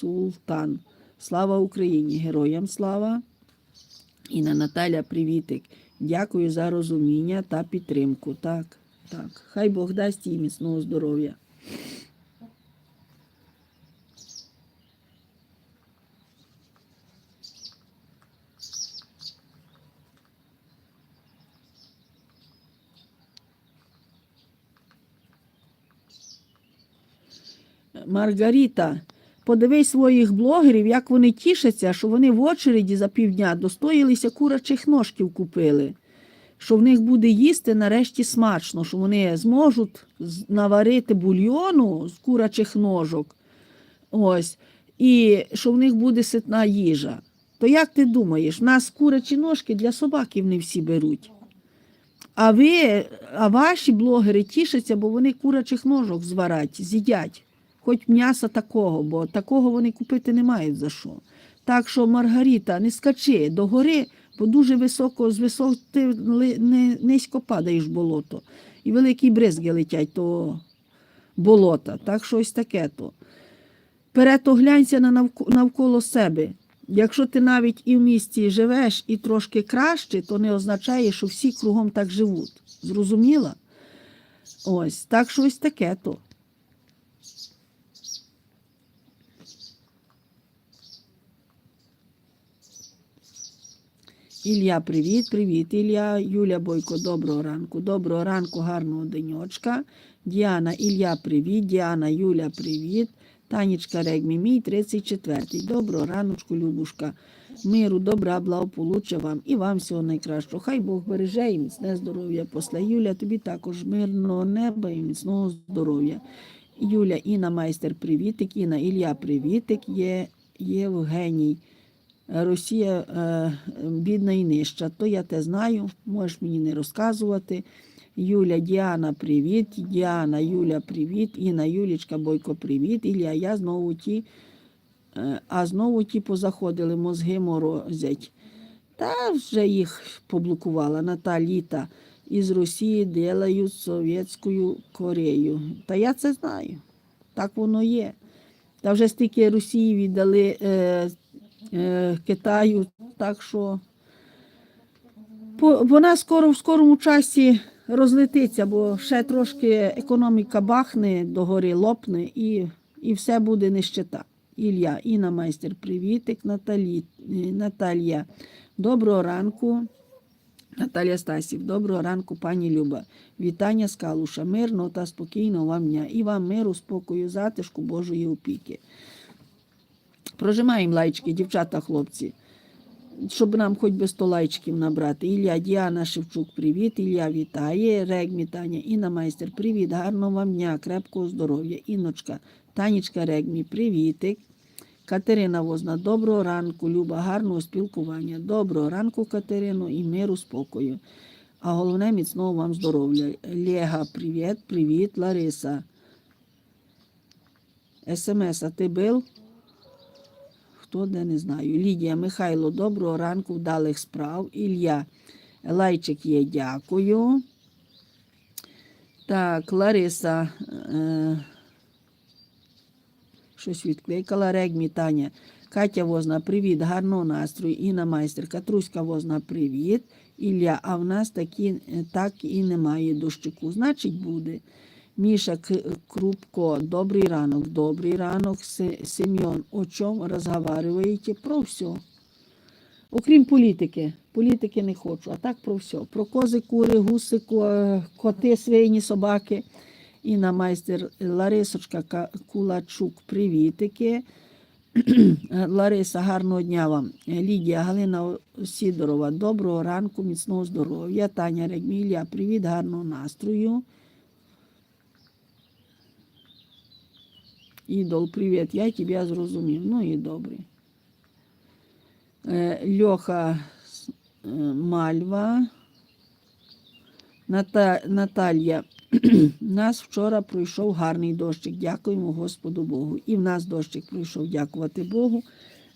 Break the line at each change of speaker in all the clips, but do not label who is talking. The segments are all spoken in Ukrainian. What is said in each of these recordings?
Султан. Слава Україні! Героям слава! Інна Наталя, привітик. Дякую за розуміння та підтримку. Так, так. Хай Бог дасть їй міцного здоров'я. Маргаріта, подивись своїх блогерів, як вони тішаться, що вони в очереді за півдня достоїлися курачих ножків купили. Що в них буде їсти нарешті смачно, що вони зможуть наварити бульйону з курачих ножок. Ось, і що в них буде ситна їжа. То як ти думаєш, в нас курячі ножки для собаків не всі беруть. А ви, а ваші блогери тішаться, бо вони курачих ножок зварять, з'їдять. Хоч м'яса такого, бо такого вони купити не мають за що. Так що, Маргарита, не скачи до гори, бо дуже високо, з висоти низько падаєш болото. І великі бризги летять то болота. Так що ось таке то. Перето глянься на навк- навколо себе. Якщо ти навіть і в місті живеш і трошки краще, то не означає, що всі кругом так живуть. Зрозуміла? Ось, так що ось таке то. Ілля, привіт, привіт, Ілля, Юля Бойко, доброго ранку. Доброго ранку, гарного денечка. Діана, Ілля, привіт. Діана, Юля, привіт. Танечка Регмі, мій 34-й. Доброго раночку, Любушка. Миру, добра, благополуччя вам і вам всього найкращого. Хай Бог береже і міцне здоров'я. Посла Юля, тобі також мирного неба і міцного здоров'я. Юля, Інна майстер, привітик. Інна, Ілля, привітик. Є Євгеній. Росія е, бідна і нижча. То я те знаю, можеш мені не розказувати. Юля, Діана, привіт. Діана, Юля, привіт. Інна, Юлічка, Бойко, привіт. Ілля, я знову ті, е, а знову ті позаходили, мозги морозять. Та вже їх поблокувала Наталіта. Із Росії делають Совєтською Корею. Та я це знаю. Так воно є. Та вже стільки Росії віддали е, Китаю, так що вона скоро в скорому часі розлетиться, бо ще трошки економіка бахне догори, лопне і, і все буде нищета. Ілля, Інна майстер, привітик, Наталі, е, Наталія. Доброго ранку. Наталія Стасів, доброго ранку, пані Люба. Вітання з Калуша. Мирного та спокійного вам дня. І вам миру, спокою, затишку, Божої опіки. Прожимаємо лайчики, дівчата, хлопці, щоб нам хоч би 100 лайчиків набрати. Ілля, Діана Шевчук, привіт. Ілля вітає. Регмі, Таня, Інна Майстер, привіт. Гарного вам дня, крепкого здоров'я. Інночка, Танечка Регмі, привітик. Катерина Возна, доброго ранку, Люба, гарного спілкування. Доброго ранку, Катерино, і миру, спокою. А головне міцного вам здоров'я. Лега, привіт, привіт, Лариса. СМС, а ти бил? Хто де не знаю. Лідія Михайло, доброго ранку, вдалих справ. Ілля Лайчик є, дякую. Так, Лариса. Е, щось відкликала. Регмі Таня. Катя Возна, привіт, гарного настрою. Інна майстер. Катруська Возна, привіт. Ілля, а в нас такі, е, так і немає дощику. Значить, буде. Міша Крупко, добрий ранок, добрий ранок. Се- Семен, о чому розговариваєте? Про все. Окрім політики. Політики не хочу, а так про все. Про кози, кури, гуси, коти, свині, собаки. Інна майстер Ларисочка Кулачук, привітики. Лариса, гарного дня вам. Лідія Галина Сідорова, доброго ранку, міцного здоров'я. Таня Регмілія, привіт, гарного настрою. Ідол, привіт, я тебе зрозумів. Ну і добре. Е, Льоха е, Мальва. Ната, Наталія. нас вчора пройшов гарний дощик. Дякуємо Господу Богу. І в нас дощик пройшов, дякувати Богу.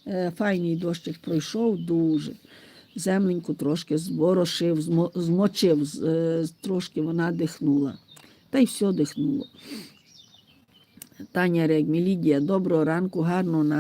Е, Файний дощик пройшов дуже. Земленьку трошки зборошив, змочив, трошки вона дихнула. Та й все дихнуло. Таня Регмі, Лідія, доброго ранку, гарного